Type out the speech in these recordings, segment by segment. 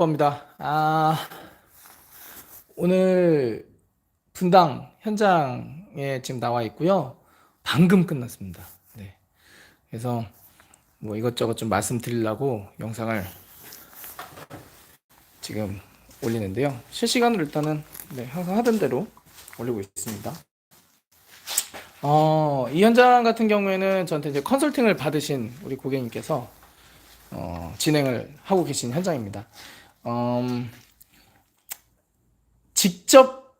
겁니다. 아, 오늘 분당 현장에 지금 나와 있고요. 방금 끝났습니다. 네. 그래서 뭐 이것저것 좀 말씀드리려고 영상을 지금 올리는데요. 실시간으로 일단은 네, 항상 하던 대로 올리고 있습니다. 어, 이 현장 같은 경우에는 저한테 이제 컨설팅을 받으신 우리 고객님께서 어, 진행을 하고 계신 현장입니다. 음, 직접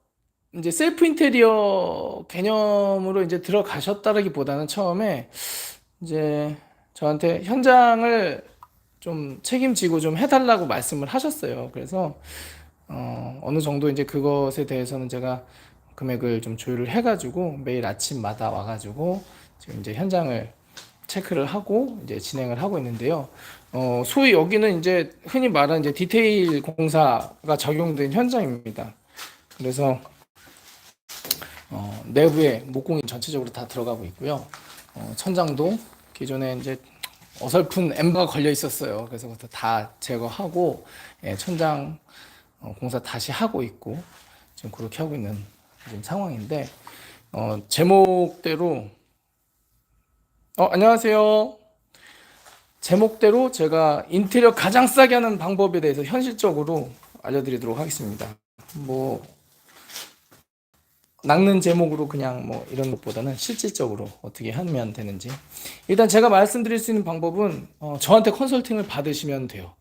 이제 셀프 인테리어 개념으로 이제 들어가셨다라기보다는 처음에 이제 저한테 현장을 좀 책임지고 좀 해달라고 말씀을 하셨어요. 그래서 어, 어느 정도 이제 그것에 대해서는 제가 금액을 좀 조율을 해가지고 매일 아침마다 와가지고 지금 이제 현장을 체크를 하고 이제 진행을 하고 있는데요. 어, 소위 여기는 이제 흔히 말하는 이제 디테일 공사가 적용된 현장입니다. 그래서 어, 내부에 목공이 전체적으로 다 들어가고 있고요. 어, 천장도 기존에 이제 어설픈 엠버가 걸려 있었어요. 그래서 그것도 다 제거하고 예, 천장 어, 공사 다시 하고 있고 지금 그렇게 하고 있는 지금 상황인데 어, 제목대로 어, 안녕하세요. 제목대로 제가 인테리어 가장 싸게 하는 방법에 대해서 현실적으로 알려드리도록 하겠습니다. 뭐 낚는 제목으로 그냥 뭐 이런 것보다는 실질적으로 어떻게 하면 되는지 일단 제가 말씀드릴 수 있는 방법은 어, 저한테 컨설팅을 받으시면 돼요.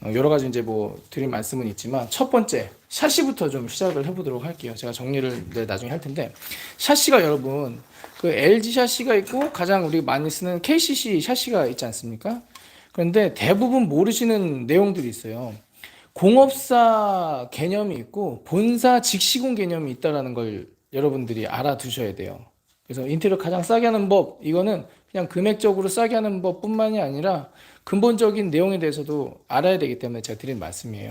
네. 어, 여러 가지 이제 뭐 드릴 말씀은 있지만 첫 번째 샤시부터 좀 시작을 해보도록 할게요. 제가 정리를 네, 나중에 할 텐데 샤시가 여러분 그 LG 샤시가 있고 가장 우리 많이 쓰는 KCC 샤시가 있지 않습니까? 그런데 대부분 모르시는 내용들이 있어요. 공업사 개념이 있고 본사 직시공 개념이 있다라는 걸 여러분들이 알아두셔야 돼요. 그래서 인테리어 가장 싸게 하는 법 이거는 그냥 금액적으로 싸게 하는 법뿐만이 아니라 근본적인 내용에 대해서도 알아야 되기 때문에 제가 드린 말씀이에요.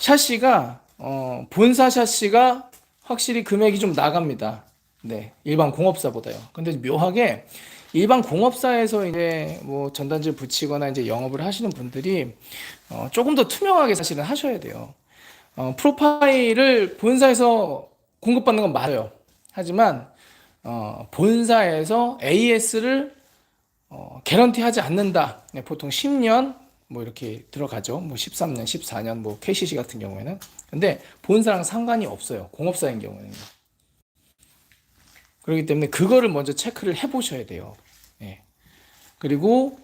샤시가 어, 본사 샤시가 확실히 금액이 좀 나갑니다. 네, 일반 공업사보다요. 근데 묘하게 일반 공업사에서 이제 뭐 전단지를 붙이거나 이제 영업을 하시는 분들이 어, 조금 더 투명하게 사실은 하셔야 돼요. 어, 프로파일을 본사에서 공급받는 건 맞아요. 하지만 어, 본사에서 AS를 어, 개런티 하지 않는다. 네, 보통 10년 뭐 이렇게 들어가죠. 뭐 13년, 14년 뭐 KCC 같은 경우에는. 근데 본사랑 상관이 없어요. 공업사인 경우에는. 그렇기 때문에 그거를 먼저 체크를 해 보셔야 돼요. 예. 그리고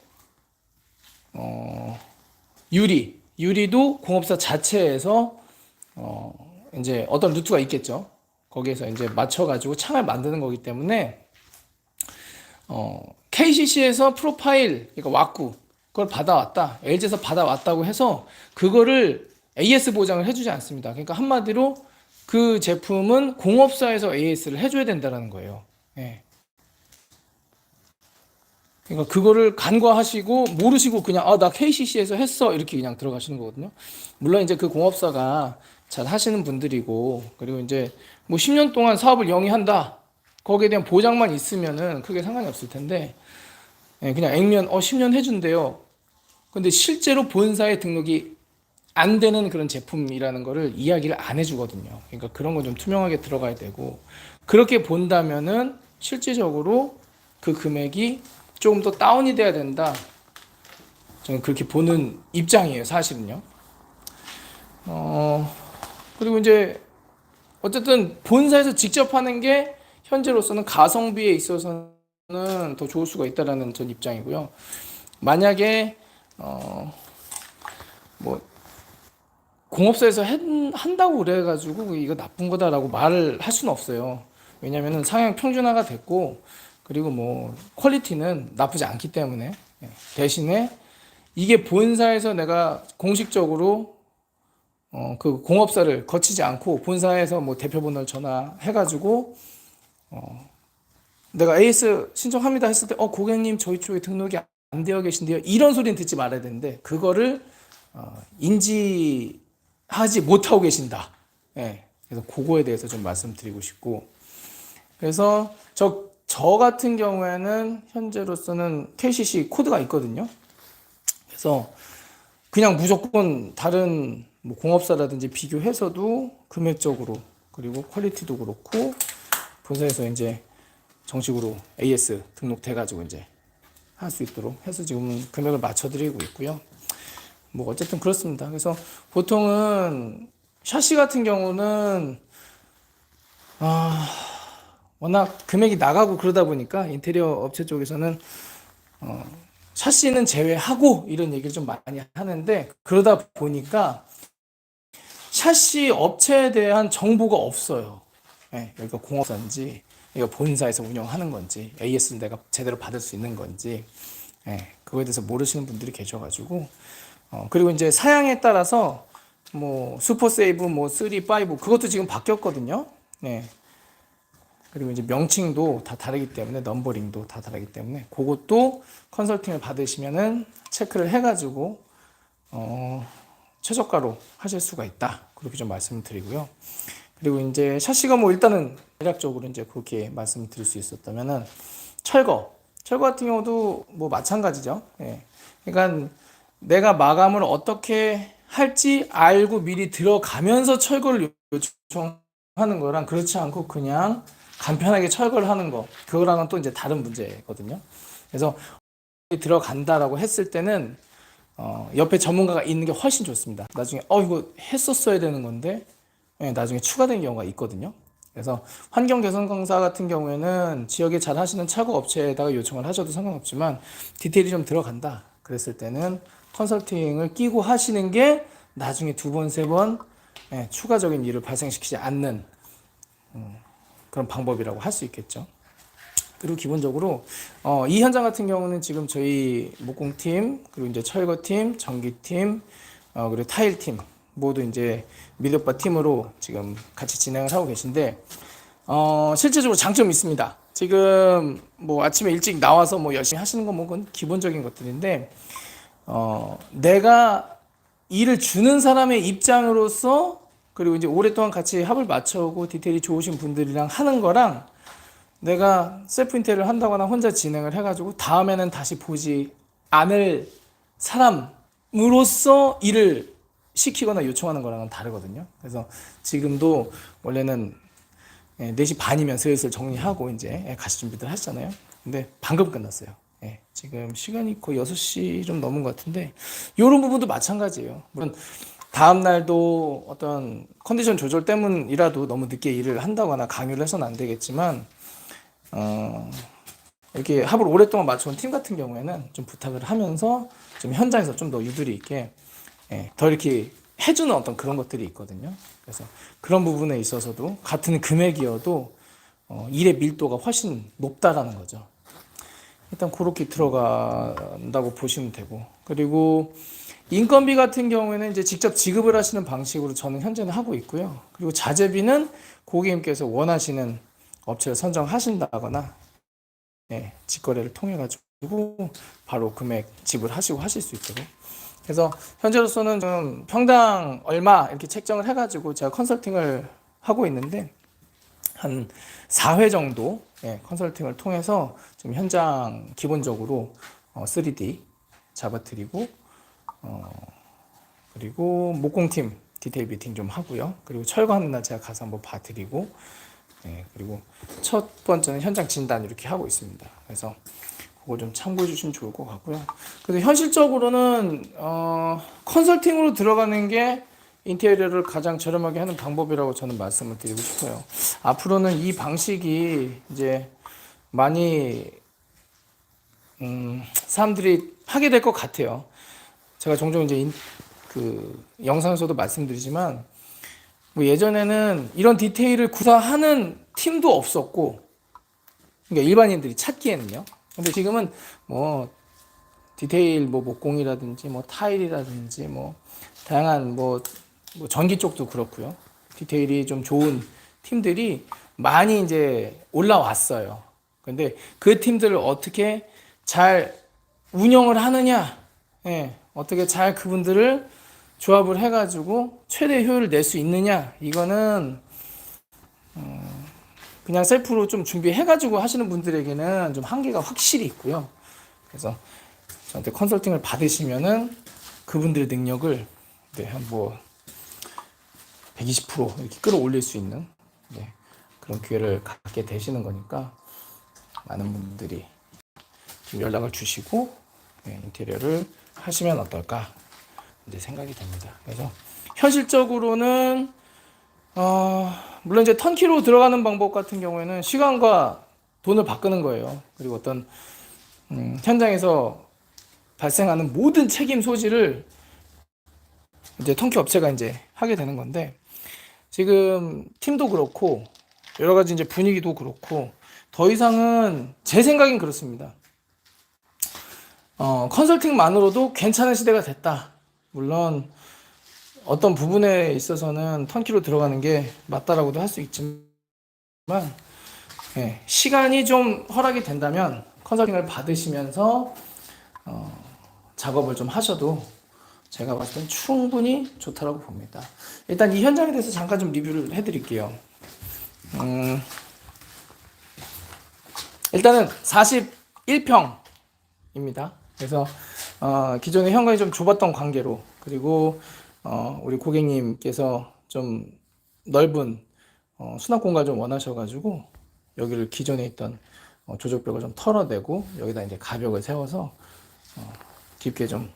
어, 유리, 유리도 공업사 자체에서 어, 이제 어떤 루트가 있겠죠. 거기에서 이제 맞춰 가지고 창을 만드는 거기 때문에 어, KCC에서 프로파일, 그러니까 그걸 받아왔다. LG에서 받아왔다고 해서 그거를 AS 보장을 해주지 않습니다. 그러니까 한마디로 그 제품은 공업사에서 AS를 해줘야 된다는 거예요. 예. 그러니까 그거를 간과하시고 모르시고 그냥 아 나 KCC에서 했어 이렇게 그냥 들어가시는 거거든요. 물론 이제 그 공업사가 잘 하시는 분들이고 그리고 이제 뭐 10년 동안 사업을 영위한다 거기에 대한 보장만 있으면은 크게 상관이 없을 텐데 예, 그냥 액면 어 10년 해준대요. 근데 실제로 본사에 등록이 안 되는 그런 제품이라는 거를 이야기를 안 해주거든요. 그러니까 그런 건 좀 투명하게 들어가야 되고 그렇게 본다면은 실질적으로 그 금액이 조금 더 다운이 돼야 된다. 저는 그렇게 보는 입장이에요, 사실은요. 어, 그리고 이제 어쨌든 본사에서 직접 하는 게 현재로서는 가성비에 있어서는 더 좋을 수가 있다라는 전 입장이고요. 만약에 어, 뭐 공업사에서 한다고 그래가지고 이거 나쁜 거다라고 말을 할 수는 없어요. 왜냐면은 상향 평준화가 됐고 그리고 뭐 퀄리티는 나쁘지 않기 때문에 예. 대신에 이게 본사에서 내가 공식적으로 어 그 공업사를 거치지 않고 본사에서 뭐 대표번호를 전화해가지고 어 내가 AS 신청합니다 했을 때 어 고객님 저희 쪽에 등록이 안 되어 계신데요 이런 소리는 듣지 말아야 되는데 그거를 어 인지하지 못하고 계신다. 예. 그래서 그거에 대해서 좀 말씀드리고 싶고 그래서 저, 저 같은 경우에는 현재로서는 KCC 코드가 있거든요. 그래서 그냥 무조건 다른 뭐 공업사라든지 비교해서도 금액적으로 그리고 퀄리티도 그렇고 본사에서 이제 정식으로 AS 등록돼 가지고 이제 할 수 있도록 해서 지금 금액을 맞춰드리고 있고요. 뭐 어쨌든 그렇습니다. 그래서 보통은 샤시 같은 경우는 아 워낙 금액이 나가고 그러다 보니까 인테리어 업체 쪽에서는 어, 샤시는 제외하고 이런 얘기를 좀 많이 하는데 그러다 보니까 샤시 업체에 대한 정보가 없어요. 예, 여기가 공업사인지, 여기가 본사에서 운영하는 건지, AS는 내가 제대로 받을 수 있는 건지, 예, 그거에 대해서 모르시는 분들이 계셔가지고, 어, 그리고 이제 사양에 따라서 뭐 슈퍼 세이브, 뭐 3, 5 그것도 지금 바뀌었거든요. 예. 그리고 이제 명칭도 다 다르기 때문에 넘버링도 다 다르기 때문에 그것도 컨설팅을 받으시면은 체크를 해가지고 어, 최저가로 하실 수가 있다. 그렇게 좀 말씀을 드리고요. 그리고 이제 샤시가 뭐 일단은 대략적으로 이제 그렇게 말씀을 드릴 수 있었다면은 철거. 철거 같은 경우도 뭐 마찬가지죠. 예. 그러니까 내가 마감을 어떻게 할지 알고 미리 들어가면서 철거를 요청하는 거랑 그렇지 않고 그냥 간편하게 철거를 하는 거. 그거랑은 또 이제 다른 문제거든요. 그래서 들어간다라고 했을 때는 어, 옆에 전문가가 있는 게 훨씬 좋습니다. 나중에 어 이거 했었어야 되는 건데 예, 나중에 추가된 경우가 있거든요. 그래서 환경 개선 강사 같은 경우에는 지역에 잘 하시는 차고 업체에다가 요청을 하셔도 상관없지만 디테일이 좀 들어간다. 그랬을 때는 컨설팅을 끼고 하시는 게 나중에 두 번, 세번 예, 추가적인 일을 발생시키지 않는 음, 그런 방법이라고 할 수 있겠죠. 그리고 기본적으로 어, 이 현장 같은 경우는 지금 저희 목공팀 그리고 이제 철거팀, 전기팀, 어, 그리고 타일팀 모두 이제 밀렵바 팀으로 지금 같이 진행을 하고 계신데 어, 실제적으로 장점이 있습니다. 지금 뭐 아침에 일찍 나와서 뭐 열심히 하시는 건뭐 그건 기본적인 것들인데 어, 내가 일을 주는 사람의 입장으로서 그리고 이제 오랫동안 같이 합을 맞춰오고 디테일이 좋으신 분들이랑 하는 거랑 내가 셀프 인테리어를 한다거나 혼자 진행을 해가지고 다음에는 다시 보지 않을 사람으로서 일을 시키거나 요청하는 거랑은 다르거든요. 그래서 지금도 원래는 예, 4시 반이면 슬슬 정리하고 이제 예, 가시 준비들 하시잖아요. 근데 방금 끝났어요. 예, 지금 시간이 거의 6시 좀 넘은 것 같은데 이런 부분도 마찬가지예요. 물론 다음 날도 어떤 컨디션 조절 때문이라도 너무 늦게 일을 한다거나 강요를 해서는 안 되겠지만 어, 이렇게 합을 오랫동안 맞춰온 팀 같은 경우에는 좀 부탁을 하면서 좀 현장에서 좀 더 유두리 있게 예, 더 이렇게 해주는 어떤 그런 것들이 있거든요. 그래서 그런 부분에 있어서도 같은 금액이어도 어, 일의 밀도가 훨씬 높다라는 거죠. 일단 그렇게 들어간다고 보시면 되고 그리고 인건비 같은 경우에는 이제 직접 지급을 하시는 방식으로 저는 현재는 하고 있고요. 그리고 자재비는 고객님께서 원하시는 업체를 선정하신다거나 네, 직거래를 통해 가지고 바로 금액 지불하시고 하실 수 있도록 그래서 현재로서는 좀 평당 얼마 이렇게 책정을 해가지고 제가 컨설팅을 하고 있는데 한 4회 정도 예, 컨설팅을 통해서 지금 현장 기본적으로 어, 3D 잡아드리고 어, 그리고 목공팀 디테일 미팅 좀 하고요. 그리고 철거하는 날 제가 가서 한번 봐드리고 예, 그리고 첫 번째는 현장 진단 이렇게 하고 있습니다. 그래서 그거 좀 참고해 주시면 좋을 것 같고요. 그래서 현실적으로는 어, 컨설팅으로 들어가는 게 인테리어를 가장 저렴하게 하는 방법이라고 저는 말씀을 드리고 싶어요. 앞으로는 이 방식이 이제 많이 음, 사람들이 하게 될 것 같아요. 제가 종종 이제 인, 그 영상에서도 말씀드리지만 뭐 예전에는 이런 디테일을 구사하는 팀도 없었고 그러니까 일반인들이 찾기에는요. 근데 지금은 뭐 디테일 뭐 목공이라든지 뭐 타일이라든지 뭐 다양한 뭐, 뭐 전기 쪽도 그렇고요. 디테일이 좀 좋은 팀들이 많이 이제 올라왔어요. 근데 그 팀들을 어떻게 잘 운영을 하느냐, 예, 어떻게 잘 그분들을 조합을 해가지고 최대 효율을 낼 수 있느냐, 이거는 음, 그냥 셀프로 좀 준비해가지고 하시는 분들에게는 좀 한계가 확실히 있고요. 그래서 저한테 컨설팅을 받으시면은 그분들의 능력을 네, 한뭐 120% 이렇게 끌어올릴 수 있는 네, 그런 기회를 갖게 되시는 거니까 많은 분들이 좀 연락을 주시고 네, 인테리어를 하시면 어떨까 이제 생각이 됩니다. 그래서 현실적으로는 어, 물론 이제 턴키로 들어가는 방법 같은 경우에는 시간과 돈을 바꾸는 거예요. 그리고 어떤 음, 현장에서 발생하는 모든 책임 소지를 이제 턴키 업체가 이제 하게 되는 건데 지금 팀도 그렇고 여러 가지 이제 분위기도 그렇고 더 이상은 제 생각엔 그렇습니다. 어, 컨설팅만으로도 괜찮은 시대가 됐다. 물론 어떤 부분에 있어서는 턴키로 들어가는 게 맞다라고도 할 수 있지만 예, 시간이 좀 허락이 된다면 컨설팅을 받으시면서 어, 작업을 좀 하셔도 제가 봤을 땐 충분히 좋다라고 봅니다. 일단 이 현장에 대해서 잠깐 좀 리뷰를 해드릴게요. 음, 일단은 41평입니다. 그래서 어, 기존의 현관이 좀 좁았던 관계로 그리고 어, 우리 고객님께서 좀 넓은 어, 수납 공간 좀 원하셔가지고 여기를 기존에 있던 어, 조적벽을 좀 털어내고 여기다 이제 가벽을 세워서 어, 깊게 좀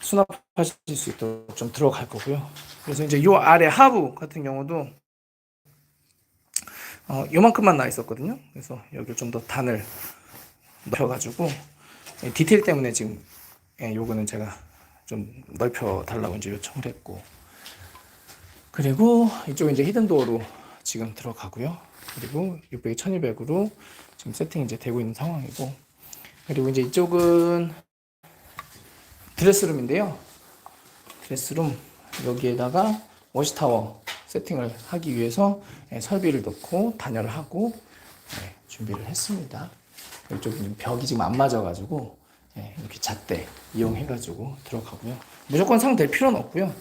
수납하실 수 있도록 좀 들어갈 거고요. 그래서 이제 요 아래 하부 같은 경우도 어, 요만큼만 나 있었거든요. 그래서 여기 좀 더 단을 넓혀가지고 예, 디테일 때문에 지금 예, 요거는 제가 좀 넓혀 달라고 이제 요청을 했고 그리고 이쪽은 이제 히든도어로 지금 들어가고요. 그리고 600에 1200으로 지금 세팅이 이제 되고 있는 상황이고 그리고 이제 이쪽은 드레스룸인데요. 드레스룸 여기에다가 워시타워 세팅을 하기 위해서 예, 설비를 넣고 단열을 하고 예, 준비를 했습니다. 이쪽은 벽이 지금 안 맞아가지고 예, 이렇게 잣대 이용해가지고 들어가고요. 무조건 상 될 필요는 없고요.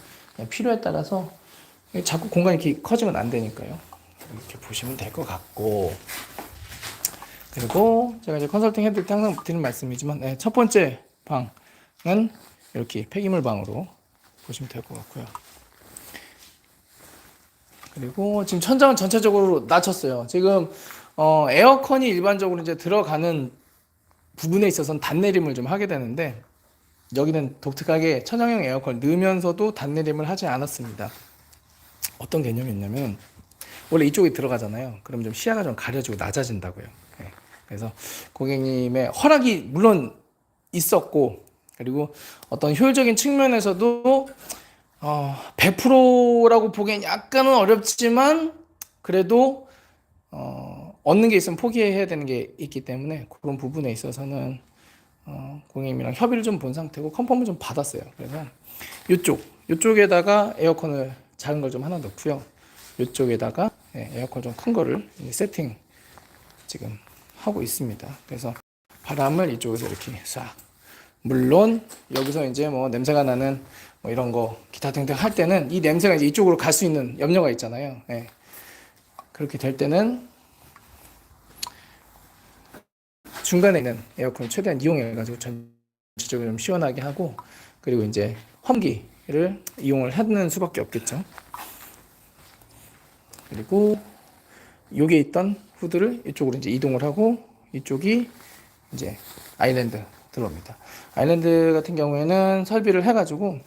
필요에 따라서 자꾸 공간이 이렇게 커지면 안 되니까요. 이렇게 보시면 될 것 같고 그리고 제가 이제 컨설팅 해드릴 때 항상 드리는 말씀이지만 네, 첫 번째 방은 이렇게 폐기물 방으로 보시면 될 것 같고요. 그리고 지금 천장은 전체적으로 낮췄어요. 지금 어, 에어컨이 일반적으로 이제 들어가는 부분에 있어서는 단내림을 좀 하게 되는데 여기는 독특하게 천장형 에어컨을 넣으면서도 단내림을 하지 않았습니다. 어떤 개념이 있냐면 원래 이쪽에 들어가잖아요. 그럼 좀 시야가 좀 가려지고 낮아진다고요. 네. 그래서 고객님의 허락이 물론 있었고 그리고 어떤 효율적인 측면에서도 어, 100%라고 보기엔 약간은 어렵지만 그래도 어, 얻는 게 있으면 포기해야 되는 게 있기 때문에 그런 부분에 있어서는 어, 고객님이랑 협의를 좀 본 상태고 컨펌을 좀 받았어요. 그래서 이쪽 이쪽에다가 에어컨을 작은 걸 좀 하나 넣고요. 이쪽에다가 예, 에어컨 좀 큰 거를 세팅 지금 하고 있습니다. 그래서 바람을 이쪽에서 이렇게 싹 물론 여기서 이제 뭐 냄새가 나는 뭐 이런 거 기타 등등 할 때는 이 냄새가 이제 이쪽으로 갈 수 있는 염려가 있잖아요. 예. 그렇게 될 때는 중간에 있는 에어컨 최대한 이용해 가지고 전체적으로 좀 시원하게 하고 그리고 이제 환기를 이용을 하는 수밖에 없겠죠. 그리고 여기에 있던 후드를 이쪽으로 이제 이동을 하고 이쪽이 이제 아일랜드 들어옵니다. 아일랜드 같은 경우에는 설비를 해가지고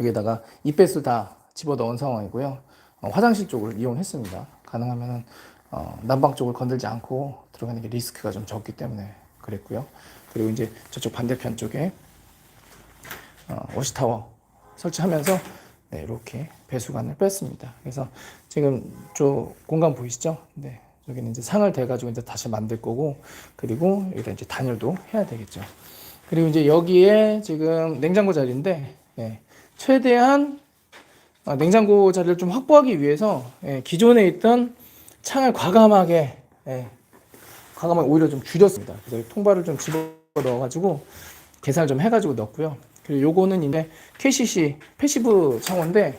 여기다가 이배수 다 집어 넣은 상황이고요. 어, 화장실 쪽을 이용했습니다. 가능하면은 어, 난방 쪽을 건들지 않고 들어가는 게 리스크가 좀 적기 때문에 그랬고요. 그리고 이제 저쪽 반대편 쪽에 어, 워시타워 설치하면서 네, 이렇게 배수관을 뺐습니다. 그래서 지금 저 공간 보이시죠? 네, 여기는 이제 상을 대가지고 이제 다시 만들 거고, 그리고 여기다 이제 단열도 해야 되겠죠. 그리고 이제 여기에 지금 냉장고 자리인데, 예, 최대한 어, 냉장고 자리를 좀 확보하기 위해서 예, 기존에 있던 창을 과감하게, 예, 과감하게 오히려 좀 줄였습니다. 그래서 통발을 좀 집어 넣어가지고 계산을 좀 해가지고 넣었고요. 그리고 요거는 이제 KCC 패시브 창호인데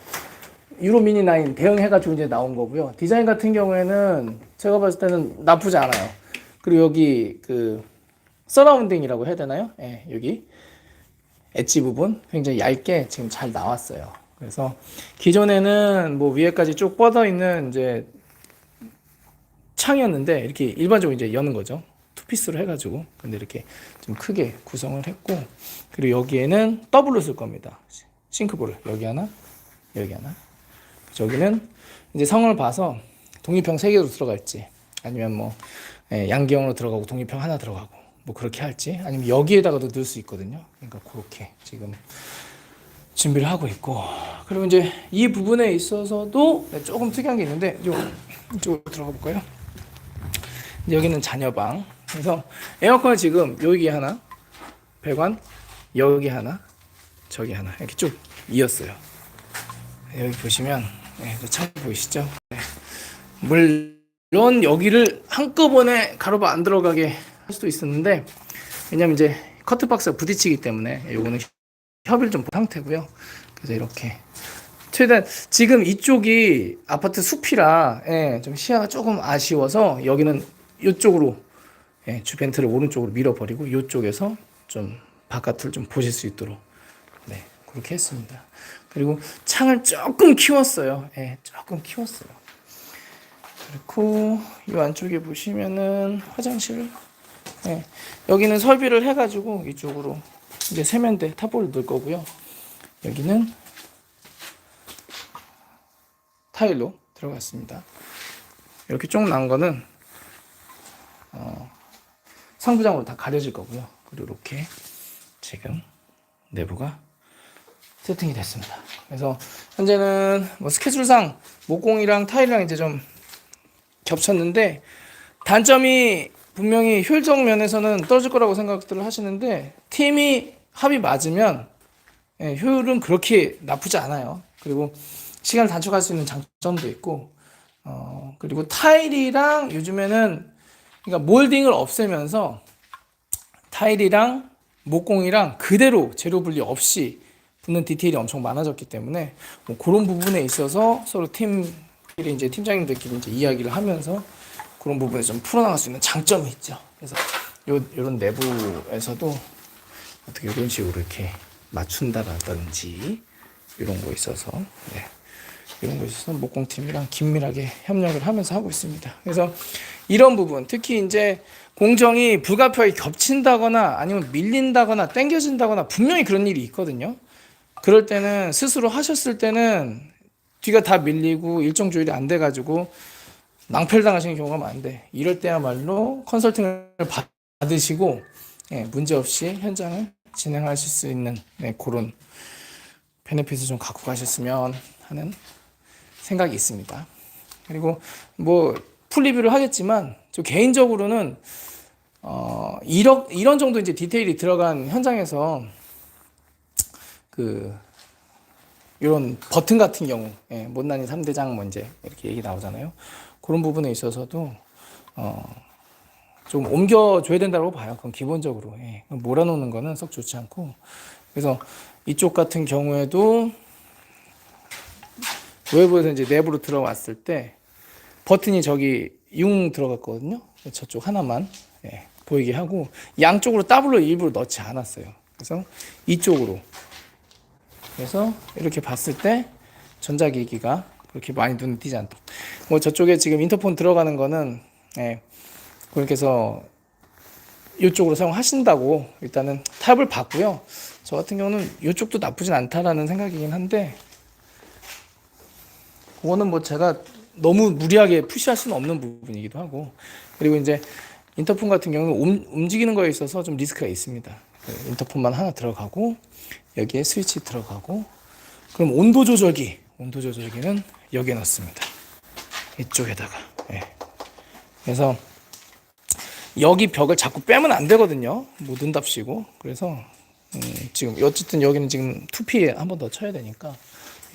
유로 미니 9 대응해가지고 이제 나온 거고요. 디자인 같은 경우에는 제가 봤을 때는 나쁘지 않아요. 그리고 여기 그 서라운딩이라고 해야 되나요? 예, 여기 엣지 부분 굉장히 얇게 지금 잘 나왔어요. 그래서 기존에는 뭐 위에까지 쭉 뻗어 있는 이제 창이었는데 이렇게 일반적으로 이제 여는 거죠. 투피스로 해가지고 근데 이렇게 좀 크게 구성을 했고 그리고 여기에는 더블로 쓸 겁니다. 싱크볼을 여기 하나 여기 하나 저기는 이제 상황을 봐서 독립형 세 개로 들어갈지 아니면 뭐 예, 양기형으로 들어가고 독립형 하나 들어가고 뭐 그렇게 할지 아니면 여기에다가도 넣을 수 있거든요. 그러니까 그렇게 지금 준비를 하고 있고 그리고 이제 이 부분에 있어서도 네, 조금 특이한 게 있는데 이쪽 이쪽으로 들어가 볼까요? 여기는 자녀방 그래서 에어컨을 지금 여기 하나 배관 여기 하나 저기 하나 이렇게 쭉 이었어요. 여기 보시면 네, 창 보이시죠? 네. 물론 여기를 한꺼번에 가로바 안 들어가게 할 수도 있었는데 왜냐면 이제 커트박스가 부딪히기 때문에 요거는 협의를 좀본 상태고요. 그래서 이렇게 최대한 지금 이쪽이 아파트 숲이라 예, 좀 시야가 조금 아쉬워서 여기는 이쪽으로 예, 주벤트를 오른쪽으로 밀어버리고 이쪽에서 좀 바깥을 좀 보실 수 있도록 네 그렇게 했습니다. 그리고 창을 조금 키웠어요. 예, 조금 키웠어요. 그리고 이 안쪽에 보시면은 화장실 예, 여기는 설비를 해가지고 이쪽으로 이제 세면대 탑볼을 넣을 거고요. 여기는 타일로 들어갔습니다. 이렇게 쭉난 거는 어, 상부장으로 다 가려질 거고요. 그리고 이렇게 지금 내부가 세팅이 됐습니다. 그래서 현재는 뭐 스케줄상 목공이랑 타일이랑 이제 좀 겹쳤는데 단점이 분명히 효율적 면에서는 떨어질 거라고 생각들을 하시는데 팀이 합이 맞으면 예, 효율은 그렇게 나쁘지 않아요. 그리고 시간을 단축할 수 있는 장점도 있고 어, 그리고 타일이랑 요즘에는 그러니까 몰딩을 없애면서 타일이랑 목공이랑 그대로 재료 분리 없이 붙는 디테일이 엄청 많아졌기 때문에 뭐 그런 부분에 있어서 서로 팀끼리 이제 팀장님들끼리 이제 이야기를 하면서 그런 부분에 좀 풀어나갈 수 있는 장점이 있죠. 그래서 요 요런 내부에서도 어떻게 이런 식으로 이렇게 맞춘다라든지 이런 거 있어서 네. 이런 거 있어서 목공팀이랑 긴밀하게 협력을 하면서 하고 있습니다. 그래서 이런 부분 특히 이제 공정이 불가피하게 겹친다거나 아니면 밀린다거나 땡겨진다거나 분명히 그런 일이 있거든요. 그럴 때는 스스로 하셨을 때는 뒤가 다 밀리고 일정 조율이 안 돼가지고 낭패를 당하시는 경우가 많은데 이럴 때야말로 컨설팅을 받으시고 예, 문제 없이 현장을 진행하실 수 있는 네, 그런 베네핏을 좀 갖고 가셨으면 하는 생각이 있습니다. 그리고 뭐 풀리뷰를 하겠지만 저 개인적으로는 어 이런 이런 정도 이제 디테일이 들어간 현장에서 그 이런 버튼 같은 경우 예, 못난이 3대장 뭐 이제 이렇게 얘기 나오잖아요. 그런 부분에 있어서도 어, 좀 옮겨줘야 된다고 봐요. 그건 기본적으로 예. 몰아놓는 거는 썩 좋지 않고 그래서 이쪽 같은 경우에도 외부에서 이제 내부로 들어왔을 때 버튼이 저기 융 들어갔거든요. 저쪽 하나만 예, 보이게 하고 양쪽으로 더블로 일부러 넣지 않았어요. 그래서 이쪽으로 그래서 이렇게 봤을 때 전자기기가 그렇게 많이 눈에 띄지 않다. 뭐 저쪽에 지금 인터폰 들어가는 거는 예, 그렇게 해서 이쪽으로 사용하신다고 일단은 탑을 봤고요. 저 같은 경우는 이쪽도 나쁘진 않다라는 생각이긴 한데 그거는 뭐 제가 너무 무리하게 푸시할 수는 없는 부분이기도 하고 그리고 이제 인터폰 같은 경우는 움, 움직이는 거에 있어서 좀 리스크가 있습니다. 그 인터폰만 하나 들어가고 여기에 스위치 들어가고 그럼 온도 조절기 온도 조절기는 여기에 넣습니다. 이쪽에다가 예. 그래서 여기 벽을 자꾸 빼면 안 되거든요. 못 은답시고 그래서 음, 지금 어쨌든 여기는 지금 2P 한번 더 쳐야 되니까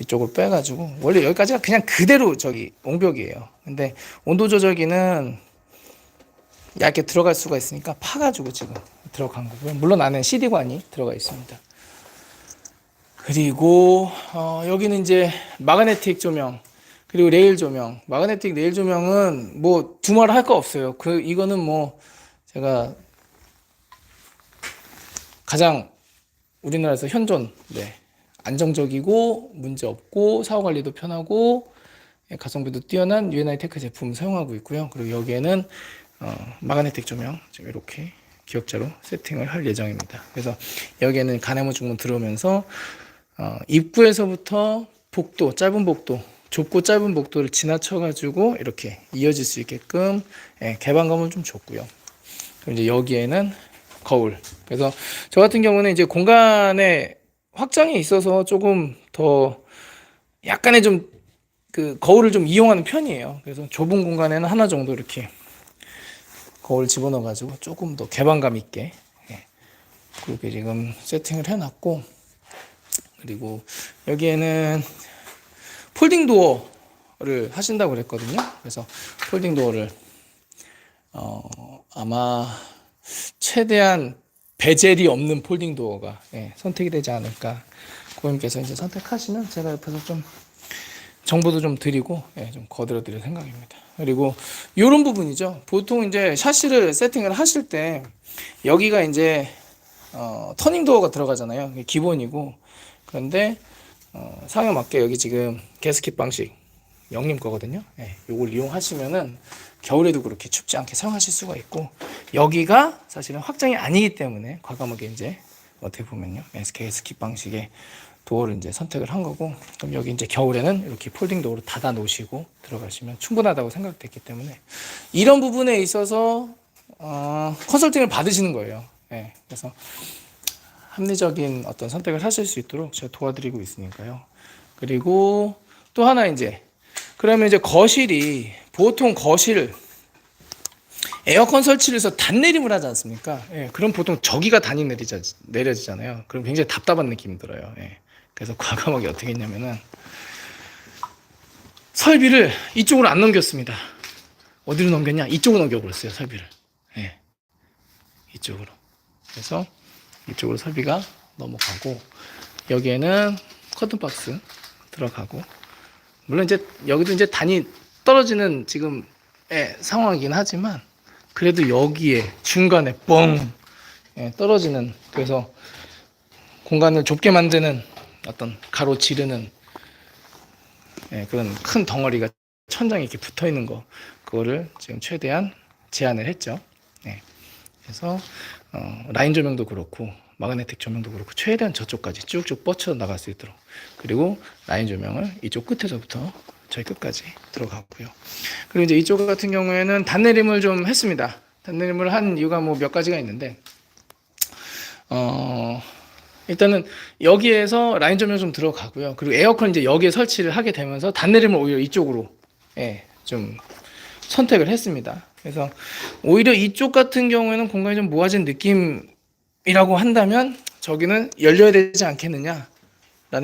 이쪽을 빼가지고 원래 여기까지가 그냥 그대로 저기 옹벽이에요. 근데 온도 조절기는 얇게 들어갈 수가 있으니까 파가지고 지금 들어간 거고요. 물론 안에 CD관이 들어가 있습니다. 그리고 어, 여기는 이제 마그네틱 조명 그리고 레일 조명. 마그네틱 레일 조명은 뭐 두말 할 거 없어요. 그 이거는 뭐 제가 가장 우리나라에서 현존 네. 안정적이고 문제 없고 사후 관리도 편하고 예, 가성비도 뛰어난 UNI 테크 제품 사용하고 있고요. 그리고 여기에는 어, 마그네틱 조명 이렇게 기역자로 세팅을 할 예정입니다. 그래서 여기에는 가네모 중문 들어오면서 어, 입구에서부터 복도 짧은 복도 좁고 짧은 복도를 지나쳐 가지고 이렇게 이어질 수 있게끔 예, 개방감을 좀 줬고요. 그리고 이제 여기에는 거울. 그래서 저 같은 경우는 이제 공간에 확장이 있어서 조금 더 약간의 좀 그 거울을 좀 이용하는 편이에요. 그래서 좁은 공간에는 하나 정도 이렇게 거울 집어넣어 가지고 조금 더 개방감 있게 예, 그렇게 지금 세팅을 해놨고 그리고 여기에는 폴딩 도어를 하신다고 그랬거든요. 그래서 폴딩 도어를 어 아마 최대한 베젤이 없는 폴딩 도어가 예, 선택이 되지 않을까 고객님께서 이제 선택하시면 제가 옆에서 좀 정보도 좀 드리고 예, 좀 거들어 드릴 생각입니다. 그리고 이런 부분이죠. 보통 이제 샤시를 세팅을 하실 때 여기가 이제 어, 터닝 도어가 들어가잖아요. 기본이고 그런데 어, 상에 맞게 여기 지금 게스킷 방식 영림 거거든요. 예, 요걸 이용하시면은 겨울에도 그렇게 춥지 않게 사용하실 수가 있고 여기가 사실은 확장이 아니기 때문에 과감하게 이제 어떻게 보면요 SK 스킵 방식의 도어를 이제 선택을 한 거고 그럼 여기 이제 겨울에는 이렇게 폴딩 도어로 닫아 놓으시고 들어가시면 충분하다고 생각됐기 때문에 이런 부분에 있어서 어, 컨설팅을 받으시는 거예요. 예, 그래서 합리적인 어떤 선택을 하실 수 있도록 제가 도와드리고 있으니까요. 그리고 또 하나 이제 그러면 이제 거실이 보통 거실 에어컨 설치를 해서 단내림을 하지 않습니까? 예, 그럼 보통 저기가 단이 내리자, 내려지잖아요. 그럼 굉장히 답답한 느낌이 들어요. 예. 그래서 과감하게 어떻게 했냐면은 설비를 이쪽으로 안 넘겼습니다. 어디로 넘겼냐? 이쪽으로 넘겨버렸어요, 설비를. 예. 이쪽으로. 그래서 이쪽으로 설비가 넘어가고 여기에는 커튼 박스 들어가고 물론 이제 여기도 이제 단이 떨어지는 지금의 상황이긴 하지만 그래도 여기에 중간에 뻥 예, 떨어지는 그래서 공간을 좁게 만드는 어떤 가로 지르는 예, 그런 큰 덩어리가 천장에 이렇게 붙어 있는 거 그거를 지금 최대한 제한을 했죠. 예. 그래서 어, 라인 조명도 그렇고 마그네틱 조명도 그렇고 최대한 저쪽까지 쭉쭉 뻗쳐 나갈 수 있도록 그리고 라인 조명을 이쪽 끝에서부터 저희 끝까지 들어가고요. 그리고 이제 이쪽 같은 경우에는 단내림을 좀 했습니다. 단내림을 한 이유가 뭐 몇 가지가 있는데 어 일단은 여기에서 라인 조명 좀 들어가고요. 그리고 에어컨 이제 여기에 설치를 하게 되면서 단내림을 오히려 이쪽으로 예, 좀 선택을 했습니다. 그래서 오히려 이쪽 같은 경우에는 공간이 좀 모아진 느낌이라고 한다면 저기는 열려야 되지 않겠느냐라는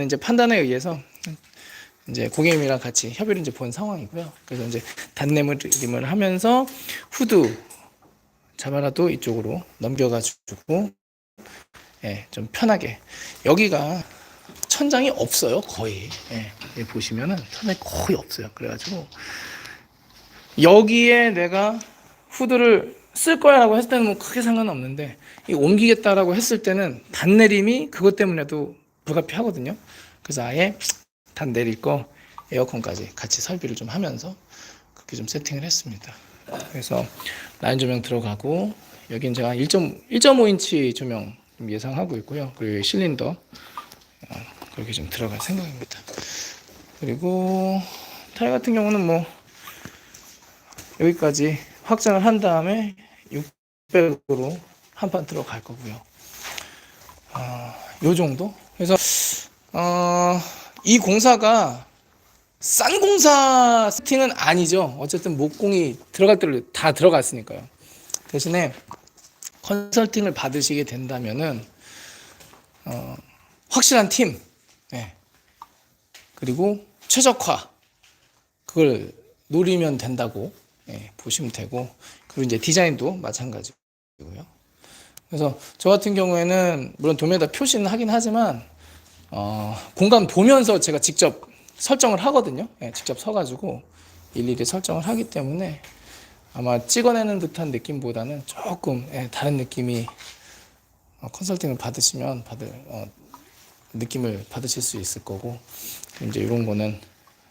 이제 판단에 의해서 이제 고객님이랑 같이 협의를 이제 본 상황이고요. 그래서 이제 단내림을 하면서 후드 자바라도 이쪽으로 넘겨가지고 예, 좀 편하게. 여기가 천장이 없어요 거의. 예, 보시면은 천장이 거의 없어요. 그래가지고 여기에 내가 후드를 쓸 거야라고 했을 때는 뭐 크게 상관없는데 이 옮기겠다라고 했을 때는 단내림이 그것 때문에도 불가피하거든요. 그래서 아예 단거 에어컨까지 같이 설비를 좀 하면서 그렇게 좀 세팅을 했습니다 그래서 라인 조명 들어가고 여긴 제가 1.5인치 조명 좀 예상하고 있고요. 그리고 실린더 어, 그렇게 좀 들어갈 생각입니다. 그리고 타일 같은 경우는 뭐 여기까지 확장을 한 다음에 600으로 한 판 들어갈 거고요. 어, 요 정도? 그래서 어, 이 공사가 싼 공사 세팅은 아니죠. 어쨌든 목공이 들어갈 때로 다 들어갔으니까요. 대신에 컨설팅을 받으시게 된다면은 어, 확실한 팀, 네. 그리고 최적화 그걸 노리면 된다고 예, 보시면 되고 그리고 이제 디자인도 마찬가지고요. 그래서 저 같은 경우에는 물론 도면에다 표시는 하긴 하지만 어, 공간 보면서 제가 직접 설정을 하거든요. 예, 직접 서가지고 일일이 설정을 하기 때문에 아마 찍어내는 듯한 느낌보다는 조금 예, 다른 느낌이 어, 컨설팅을 받으시면 받을 어, 느낌을 받으실 수 있을 거고 이제 이런 거는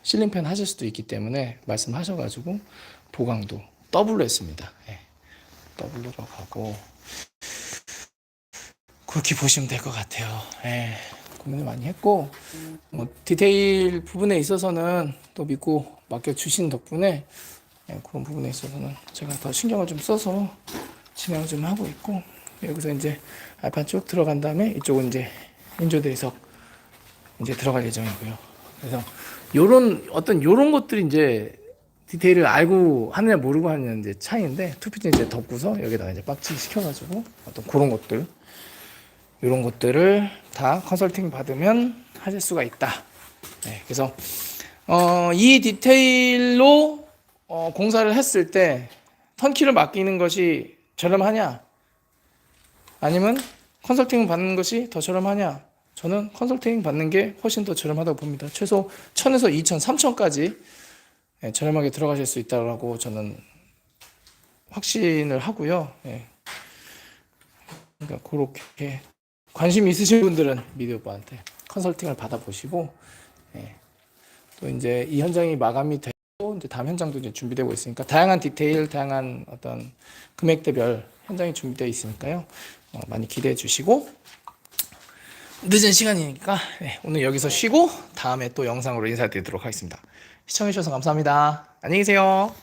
실링팬 하실 수도 있기 때문에 말씀하셔가지고 보강도 더블로 했습니다. 예. 더블로 가고 그렇게 보시면 될 것 같아요. 예. 고민을 많이 했고 뭐 디테일 부분에 있어서는 또 믿고 맡겨 주신 덕분에 예, 그런 부분에 있어서는 제가 더 신경을 좀 써서 진행을 좀 하고 있고 여기서 이제 알판 쭉 들어간 다음에 이쪽은 이제 인조대에서 이제 들어갈 예정이고요. 그래서 요런 어떤 요런 것들이 이제 디테일을 알고 하느냐 모르고 하느냐 이제 차이인데 투피즈 이제 덮고서 여기다가 이제 빡치 시켜가지고 어떤 그런 것들 이런 것들을 다 컨설팅 받으면 하실 수가 있다. 네, 그래서 어, 이 디테일로 어, 공사를 했을 때 턴키를 맡기는 것이 저렴하냐? 아니면 컨설팅 받는 것이 더 저렴하냐? 저는 컨설팅 받는 게 훨씬 더 저렴하다고 봅니다. 최소 1000에서 2000, 3000까지 예, 저렴하게 들어가실 수 있다고 저는 확신을 하고요. 예. 그러니까 그렇게 관심 있으신 분들은 미디 오빠한테 컨설팅을 받아보시고 예. 또 이제 이 현장이 마감이 되고 이제 다음 현장도 이제 준비되고 있으니까 다양한 디테일, 다양한 어떤 금액대별 현장이 준비되어 있으니까요. 어, 많이 기대해 주시고 늦은 시간이니까 네, 오늘 여기서 쉬고 다음에 또 영상으로 인사드리도록 하겠습니다. 시청해 주셔서 감사합니다. 안녕히 계세요.